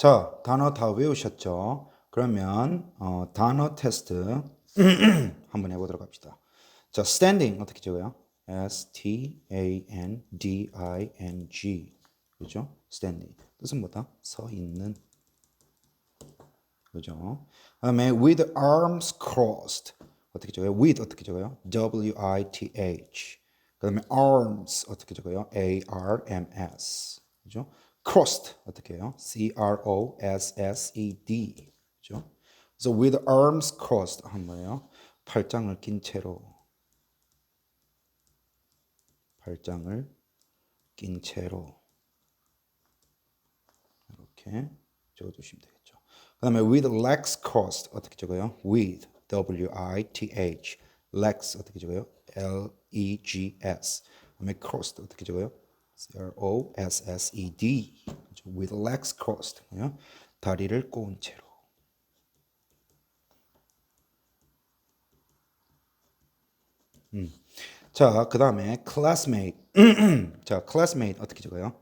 자, 단어 다 외우셨죠? 그러면 어, 단어 테스트 한번 해보도록 합시다. 자, standing 어떻게 적어요? S T A N D I N G 그죠? standing 뜻은 뭐다? 서 있는 그죠? 그다음에 with arms crossed 어떻게 적어요? with 어떻게 적어요? W I T H 그다음에 arms 어떻게 적어요? A R M S 그죠? Crossed 어떻게 해요? C R O S S E D 그죠? 그래서 with arms crossed 한 뭐예요? 팔짱을 낀 채로 팔짱을 낀 채로 이렇게 적어주시면 되겠죠. 그 다음에 with legs crossed 어떻게 적어요? with W I T H legs 어떻게 적어요? L E G S 그다음에 crossed 어떻게 적어요? C R O S S E D 그죠? with legs crossed? 다리를 꼬은 채로 자, 그 다음에 classmate. 자, classmate 어떻게 적어요?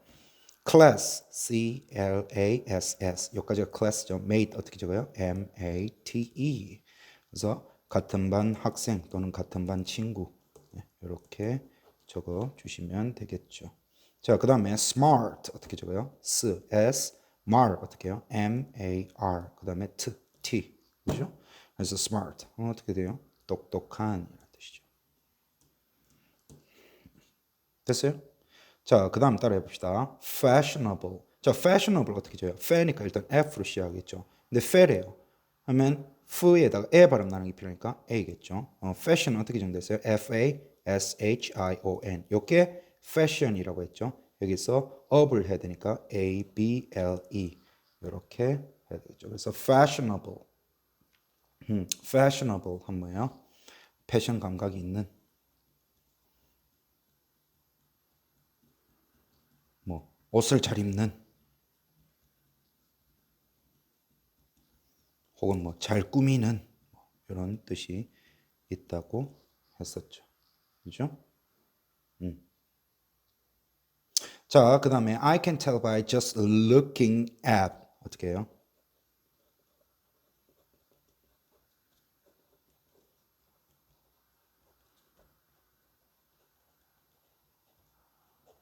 class, C L A S S. 여기까지가 class죠. mate 어떻게 적어요? M A T E. 그래서 같은 반 학생 또는 같은 반 친구 네, 이렇게 적어 주시면 되겠죠. 자, 그 다음에 smart 어떻게 적어요? S S mar 어떻게 해요? M A R. 그 다음에 T T. 그죠? 그래서 smart 어, 어떻게 돼요? 똑똑한 이런 뜻이죠. 됐어요? 자, 그 다음 따라해 봅시다. fashionable. 자, fashionable 어떻게 줘요? fa니까 일단 F로 시작하겠죠. 근데 fair래요. 하면 f에다가 에 발음 나는 게 필요하니까 A겠죠. 어, fashion 어떻게 정됐어요? F-A-S-H-I-O-N. 요게 fashion이라고 했죠. 여기서 up을 해야 되니까 A-B-L-E. 이렇게 해야 되겠죠. 그래서 fashionable. 음, fashionable 한 뭐예요? 패션 감각이 있는 뭐 옷을 잘 입는 혹은 뭐 잘 꾸미는 이런 뜻이 있다고 했었죠. 그죠? 자, 그 다음에 I can tell by just looking at 어떻게 해요?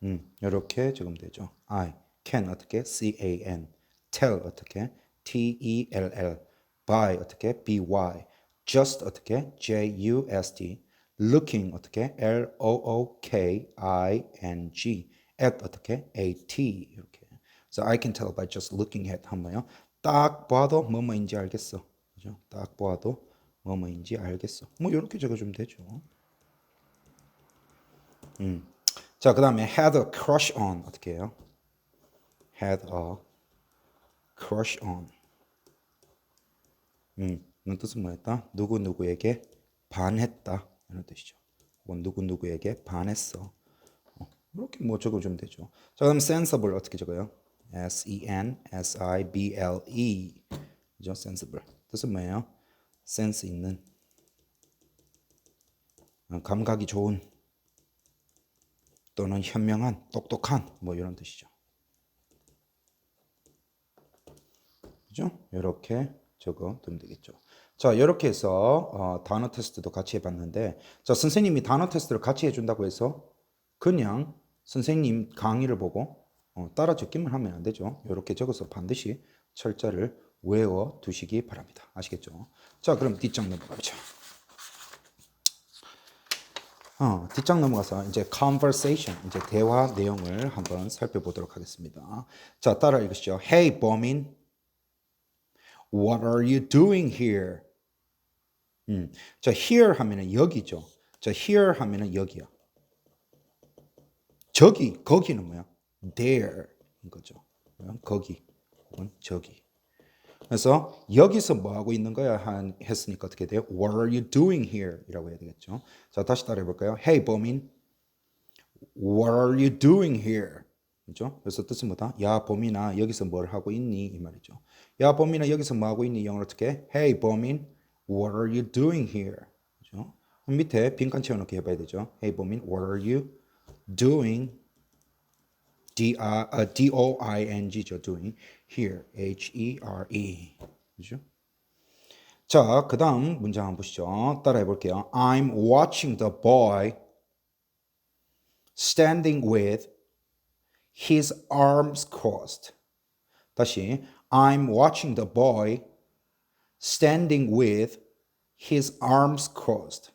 음, 이렇게 적으면 되죠. I can 어떻게 C A N tell 어떻게 T E L L by 어떻게 B Y just 어떻게 J U S T looking 어떻게 L O O K I N G at 어떻게 A T 이렇게. 그래서 I can tell by just looking at 한 뭐요? 딱 봐도 뭐뭐인지 알겠어. 그죠? 딱 봐도 뭐뭐인지 알겠어. 뭐 이렇게 적어주면 되죠. 음. 자, 그 다음에 had a crush on 어떻게 해요? had a crush on. 음, 이런 뜻은 뭐였다? 누구 누구에게 반했다 이런 뜻이죠. 혹은 누구 누구에게 반했어. 어, 이렇게 뭐 적어주면 되죠. 자, 그럼 sensible 어떻게 적어요? S E N S I B L E. 그죠? sensible. 뜻은 뭐예요? 센스 있는, 어, 감각이 좋은. 또는 현명한, 똑똑한 뭐 이런 뜻이죠. 그죠? 이렇게 적어 두면 되겠죠. 자, 이렇게 해서 어, 단어 테스트도 같이 해봤는데, 자 선생님이 단어 테스트를 같이 해준다고 해서 그냥 선생님 강의를 보고 어, 따라 적기만 하면 안 되죠. 이렇게 적어서 반드시 철자를 외워 두시기 바랍니다. 아시겠죠? 자, 그럼 뒷장 넘어가죠. 어, 뒷장 넘어가서 이제 conversation, 이제 대화 내용을 한번 살펴보도록 하겠습니다. 자, 따라 읽으시죠. Hey, 범인. What are you doing here? 음, 자, here 하면은 여기죠. 자, here 하면은 여기야. 저기, 거기는 뭐야? There인 거죠. 거기, 혹은 저기. 그래서 여기서 뭐 하고 있는 거야 한 했으니까 어떻게 돼요? What are you doing here? 이라고 해야 되겠죠. 자 다시 따라해 볼까요? Hey 범인, What are you doing here? 그죠? 그래서 뜻은 뭐다? 야 범인아 여기서 뭘 하고 있니? 이 말이죠. 야 범인아 여기서 뭐 하고 있니? 영어로 어떻게? Hey 범인, What are you doing here? 그죠? 밑에 빈칸 채워넣기 해봐야 되죠. Hey 범인, What are you doing D R uh, D O I N G죠. doing here H E R E 그죠? 자, 그다음 문장 한번 보시죠. 따라해 볼게요. I'm watching the boy standing with his arms crossed. 다시 I'm watching the boy standing with his arms crossed.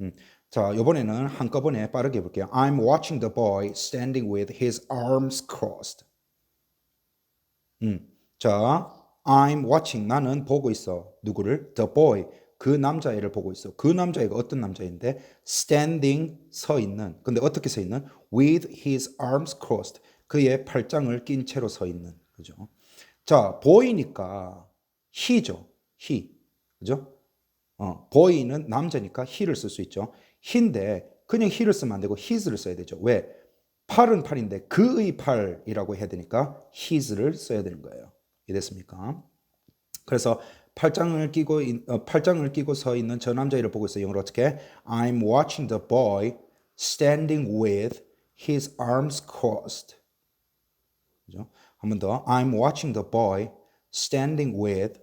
음, 자, 이번에는 한꺼번에 빠르게 볼게요. I'm watching the boy standing with his arms crossed. 음, 자, I'm watching 나는 보고 있어. 누구를? The boy. 그 남자애를 보고 있어. 그 남자애가 어떤 남자인데 standing 서 있는. 근데 어떻게 서 있는? with his arms crossed. 그의 팔짱을 낀 채로 서 있는. 그죠? 자, 보이니까 he죠. he. 그죠? 어, boy는 남자니까 he를 쓸 수 있죠. He인데 그냥 he를 쓰면 안 되고 his를 써야 되죠. 왜? 팔은 팔인데 그의 팔이라고 해야 되니까 his를 써야 되는 거예요. 이해됐습니까? 그래서 팔짱을 끼고 어, 팔짱을 끼고 서 있는 저 남자애를 보고 있어요. 영어로 어떻게? I'm watching the boy standing with his arms crossed. 그죠? 한번 더. I'm watching the boy standing with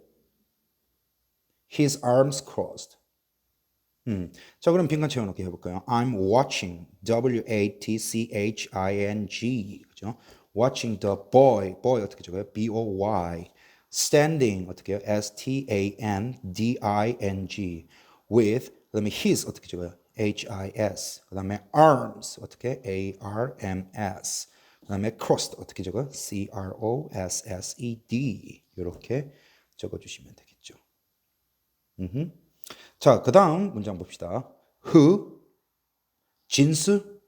his arms crossed. 음. 자, 그럼 빈칸 채워넣기 해볼까요? I'm watching, W-A-T-C-H-I-N-G, 그죠? Watching the boy, boy 어떻게 적어요? B-O-Y. Standing 어떻게 해요? S-T-A-N-D-I-N-G. With, 그 다음에 his 어떻게 적어요? H-I-S. 그 다음에 arms 어떻게? A-R-M-S. 그 다음에 crossed 어떻게 적어요? C-R-O-S-S-E-D. 이렇게 적어주시면 되겠죠. 음흠. 자, 그 다음 문장 봅시다. who, 진수,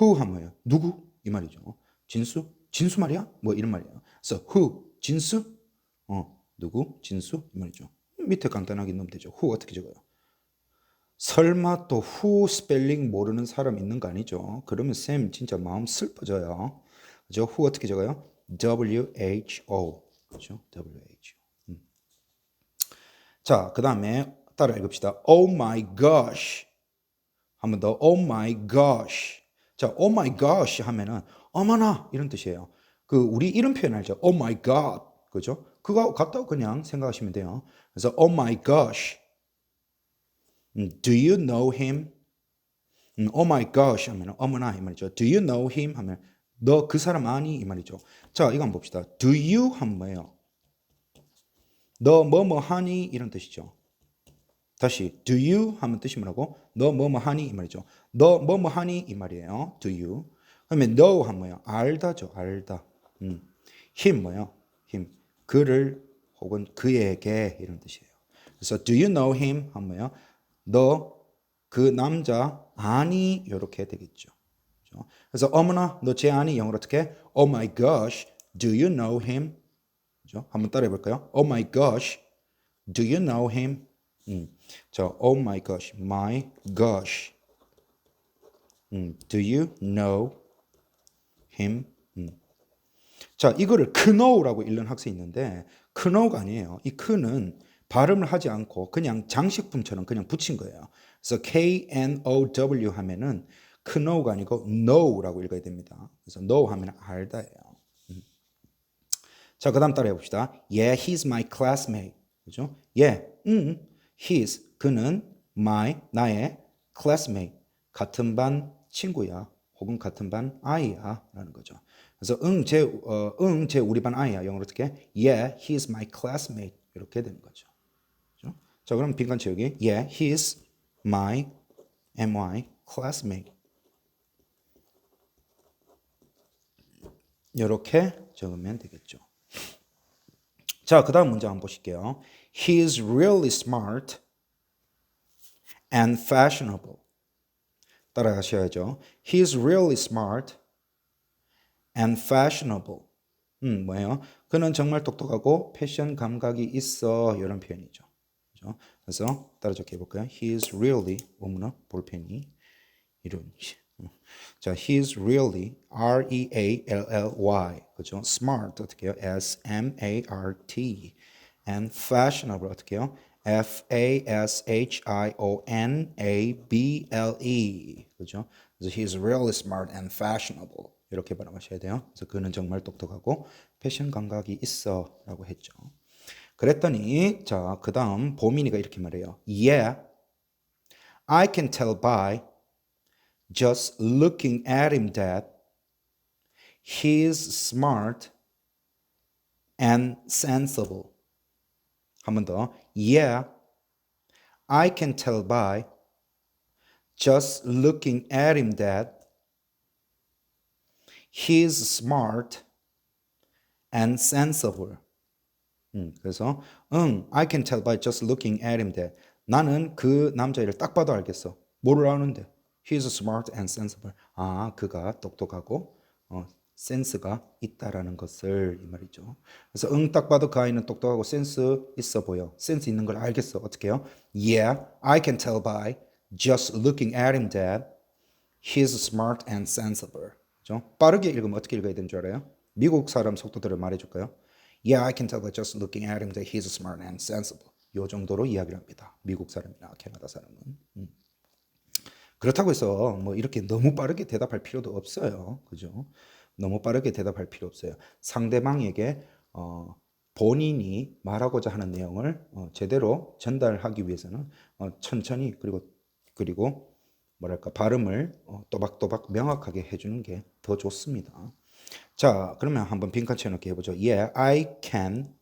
who 하면 뭐예요? 누구? 이 말이죠. 진수? 진수 말이야? 뭐 이런 말이에요. 그래서 who, 진수? 어, 누구? 진수? 이 말이죠. 밑에 간단하게 넣으면 되죠. who 어떻게 적어요? 설마 또 who 스펠링 모르는 사람 있는 거 아니죠? 그러면 쌤 진짜 마음 슬퍼져요. 그죠? who 어떻게 적어요? W-H-O. 그죠? W-H-O. 음. 자, 그 다음에 따라 읽읍시다. Oh my gosh. 한 번 더. Oh my gosh. 자, oh my gosh 하면은 어머나 이런 뜻이에요. 그 우리 이런 표현 알죠? Oh my god. 그죠? 그거 같다고 그냥 생각하시면 돼요. 그래서 oh my gosh. Do you know him? Oh my gosh 하면 어머나 이 말이죠. Do you know him 하면 너 그 사람 아니 이 말이죠. 자, 이거 한번 봅시다. Do you 하면 뭐예요? 너 뭐뭐 하니 이런 뜻이죠. 다시 do you 하면 뜻이 뭐라고? 너 뭐뭐 하니 이 말이죠. 너 뭐뭐 하니 이 말이에요. do you. 그러면 know 하면 뭐예요? 알다죠. 알다. 음. him 뭐예요? him. 그를 혹은 그에게 이런 뜻이에요. 그래서 do you know him 하면 뭐예요? 너그 남자 아니 이렇게 되겠죠. 그래서 어머나 너 제 아니 영어로 어떻게? Oh my gosh, do you know him? 그죠? 한번 따라해 볼까요? Oh my gosh, do you know him? 음. 자, oh my gosh, my gosh. 음, do you know him? 음. 자, 이거를 know라고 읽는 학생이 있는데 know가 아니에요. 이 kn은 발음을 하지 않고 그냥 장식품처럼 그냥 붙인 거예요. 그래서 K N O W 하면은 know가 아니고 know라고 읽어야 됩니다. 그래서 know 하면 알다예요. 음. 자, 그 다음 따라 해 봅시다. Yeah, he's my classmate. 그죠? Yeah, 음, he's 그는 my 나의 classmate 같은 반 친구야. 혹은 같은 반 아이야 라는 거죠. 그래서 응 제 어, 응 제 우리 반 아이야. 영어로 어떻게? Yeah, he's my classmate 이렇게 되는 거죠. 그렇죠? 자, 그럼 빈칸 채우기. Yeah, he's my my classmate. 이렇게 적으면 되겠죠. 자, 그 다음 문제 한번 보실게요. He is really smart and fashionable. 따라하셔야죠. He is really smart and fashionable. 음, 뭐예요? 그는 정말 똑똑하고 패션 감각이 있어. 이런 표현이죠. 그래서 따라 적혀 볼까요? He is really 뭐뭐나 볼펜이 이런 자, he is really R E A L L Y 그죠? smart 어떻게 해요? S M A R T and fashionable 어떻게 해요? F A S H I O N A B L E 그죠? 그래서 he is really smart and fashionable 이렇게 발음하셔야 돼요. 그래서 그는 정말 똑똑하고 패션 감각이 있어라고 했죠. 그랬더니 자, 그다음 보민이가 이렇게 말해요. Yeah. I can tell by just looking at him that he's smart and sensible. 한 번 더. Yeah. I can tell by just looking at him that he's smart and sensible. 음, 그래서 응, I can tell by just looking at him that 나는 그 남자애를 딱 봐도 알겠어. 뭐를 아는데? He's smart and sensible. 아, 그가 똑똑하고 어, 센스가 있다라는 것을 이 말이죠. 그래서 응딱 봐도 그 아이는 똑똑하고 센스 있어 보여. 센스 있는 걸 알겠어. 어떻게 해요? Yeah, I can tell by just looking at him that he's smart and sensible. 그죠? 빠르게 읽으면 어떻게 읽어야 되는 줄 알아요? 미국 사람 속도들을 말해 줄까요? Yeah, I can tell by just looking at him that he's smart and sensible. 요 정도로 이야기를 합니다. 미국 사람이나 캐나다 사람은. 음. 그렇다고 해서 뭐 이렇게 너무 빠르게 대답할 필요도 없어요. 그죠? 너무 빠르게 대답할 필요 없어요. 상대방에게 어, 본인이 말하고자 하는 내용을 어, 제대로 전달하기 위해서는 어, 천천히 그리고 그리고 뭐랄까 발음을 어, 또박또박 명확하게 해주는 게 더 좋습니다. 자, 그러면 한번 빈칸 채워넣기 해보죠. Yeah, I can,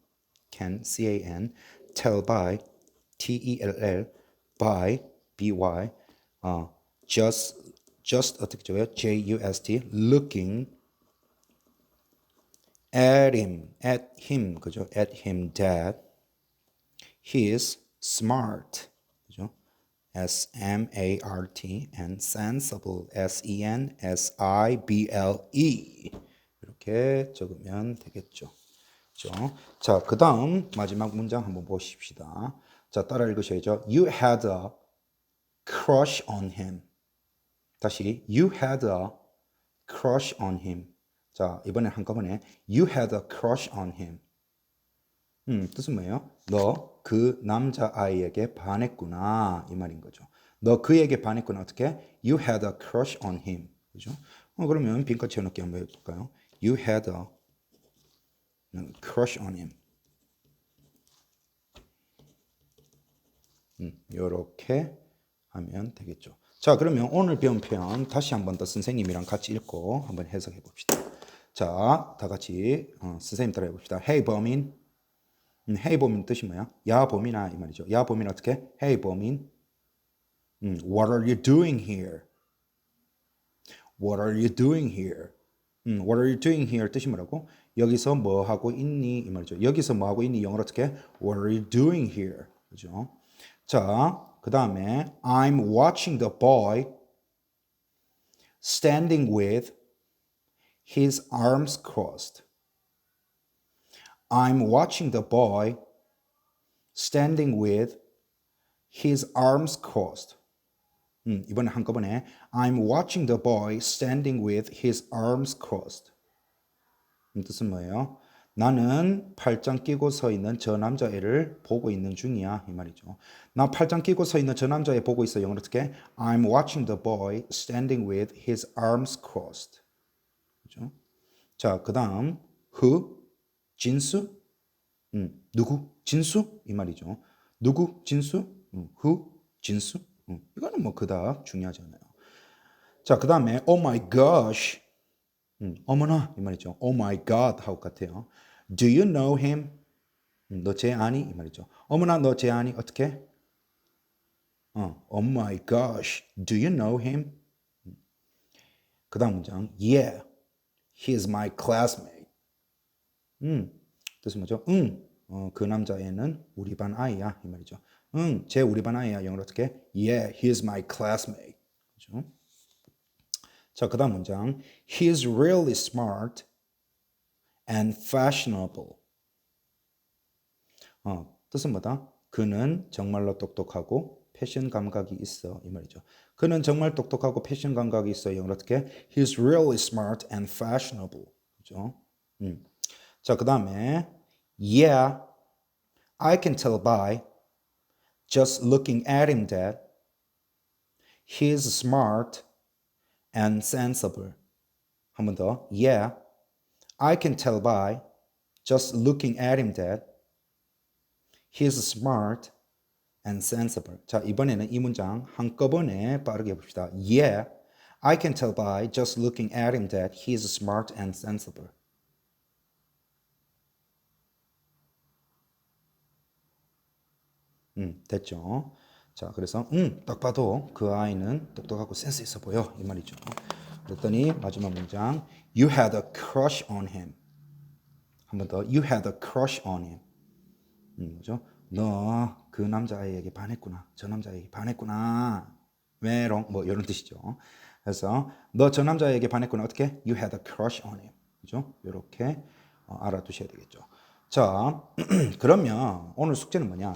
can, C-A-N, tell by, T-E-L-L, by, B-Y, 어, just, just 어떻게 적어요? J-U-S-T, looking at him, at him, 그죠? At him that he is smart, 그죠? S M A R T and sensible, S E N S I B L E 이렇게 적으면 되겠죠. 그죠? 자, 그다음 마지막 문장 한번 보십시다. 자, 따라 읽으셔야죠. You had a crush on him. 다시 you had a crush on him. 자, 이번에 한꺼번에 you had a crush on him. 음, 뜻은 뭐예요? 너 그 남자아이에게 반했구나 이 말인 거죠. 너 그에게 반했구나 어떻게? You had a crush on him. 그죠? 어, 그러면 빈칸 채워넣기 한번 해볼까요? You had a crush on him. 음, 요렇게 하면 되겠죠. 자, 그러면 오늘 배운 표현 다시 한 번 더 선생님이랑 같이 읽고 한번 해석해 봅시다. 자, 다 같이 어, 선생님 따라 해봅시다. Hey 범인. 음, hey 범인 뜻이 뭐야? 야 범인아 이 말이죠. 야 범인 어떻게? Hey 범인. 음, what are you doing here? What are you doing here? 음, what are you doing here 뜻이 뭐라고? 여기서 뭐 하고 있니 이 말이죠. 여기서 뭐 하고 있니 영어로 어떻게? What are you doing here? 그죠? 자, 그 다음에 I'm watching the boy standing with his arms crossed. I'm watching the boy standing with his arms crossed. 음, 이번에 한꺼번에 I'm watching the boy standing with his arms crossed. 음, 뜻은 뭐예요? 나는 팔짱 끼고 서 있는 저 남자애를 보고 있는 중이야 이 말이죠. 나 팔짱 끼고 서 있는 저 남자애 보고 있어 영어로 어떻게? I'm watching the boy standing with his arms crossed. 그죠? 자, 그 다음 who 진수 음, 누구 진수 이 말이죠. 누구 진수 음, who 진수 음, 이거는 뭐 그닥 중요하지 않아요. 자, 그 다음에 oh my gosh 음, 어머나 이 말이죠. Oh my God 하고 같아요. Do you know him? 음, 너쟤 아니? 이 말이죠. 어머나 너 쟤 아니? 어떻게? 어, oh my gosh, do you know him? 그 다음 문장, yeah, he is my classmate. 음, 뜻은 뭐죠? 응, 어, 그 남자애는 우리 반 아이야 이 말이죠. 응, 쟤 우리 반 아이야. 영어로 어떻게? Yeah, he is my classmate. 그죠? 자, 그 다음 문장. He is really smart and fashionable. 어, 뜻은 뭐다? 그는 정말로 똑똑하고 패션 감각이 있어 이 말이죠. 그는 정말 똑똑하고 패션 감각이 있어. 영어로 어떻게? He's really smart and fashionable. 그죠? 음. 자, 그 다음에 Yeah, I can tell by just looking at him that he's smart and sensible. 한 번 더. Yeah, I can tell by just looking at him that he's smart and sensible. 자, 이번에는 이 문장 한꺼번에 빠르게 해봅시다. Yeah, I can tell by just looking at him that he's smart and sensible. 음, 됐죠. 자, 그래서 음, 딱 봐도 그 아이는 똑똑하고 센스 있어 보여 이 말이죠. 그랬더니 마지막 문장 You had a crush on him. 한 번 더 You had a crush on him. 음, 뭐죠? 너 그 남자아이에게 반했구나. 저 남자아이에게 반했구나. 메롱 뭐 이런 뜻이죠. 그래서 너 저 남자아이에게 반했구나. 어떻게? You had a crush on him. 그죠? 이렇게 어, 알아두셔야 되겠죠. 자, 그러면 오늘 숙제는 뭐냐?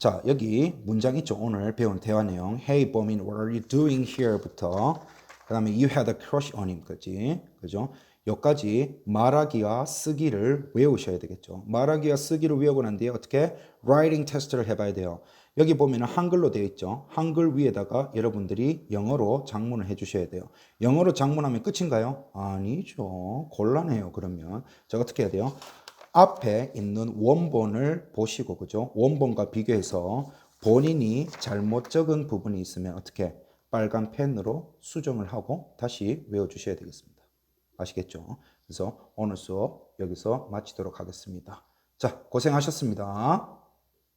자, 여기 문장 있죠. 오늘 배운 대화 내용. Hey, 범인, what are you doing here?부터 그 다음에 you had a crush on him까지. 그죠? 여기까지 말하기와 쓰기를 외우셔야 되겠죠. 말하기와 쓰기를 외우고 난 뒤에 어떻게 writing 테스트를 해봐야 돼요. 여기 보면 한글로 되어 있죠. 한글 위에다가 여러분들이 영어로 장문을 해주셔야 돼요. 영어로 장문하면 끝인가요? 아니죠. 곤란해요. 그러면 제가 어떻게 해야 돼요? 앞에 있는 원본을 보시고 그죠? 원본과 비교해서 본인이 잘못 적은 부분이 있으면 어떻게 빨간 펜으로 수정을 하고 다시 외워 주셔야 되겠습니다. 아시겠죠? 그래서 오늘 수업 여기서 마치도록 하겠습니다. 자, 고생하셨습니다.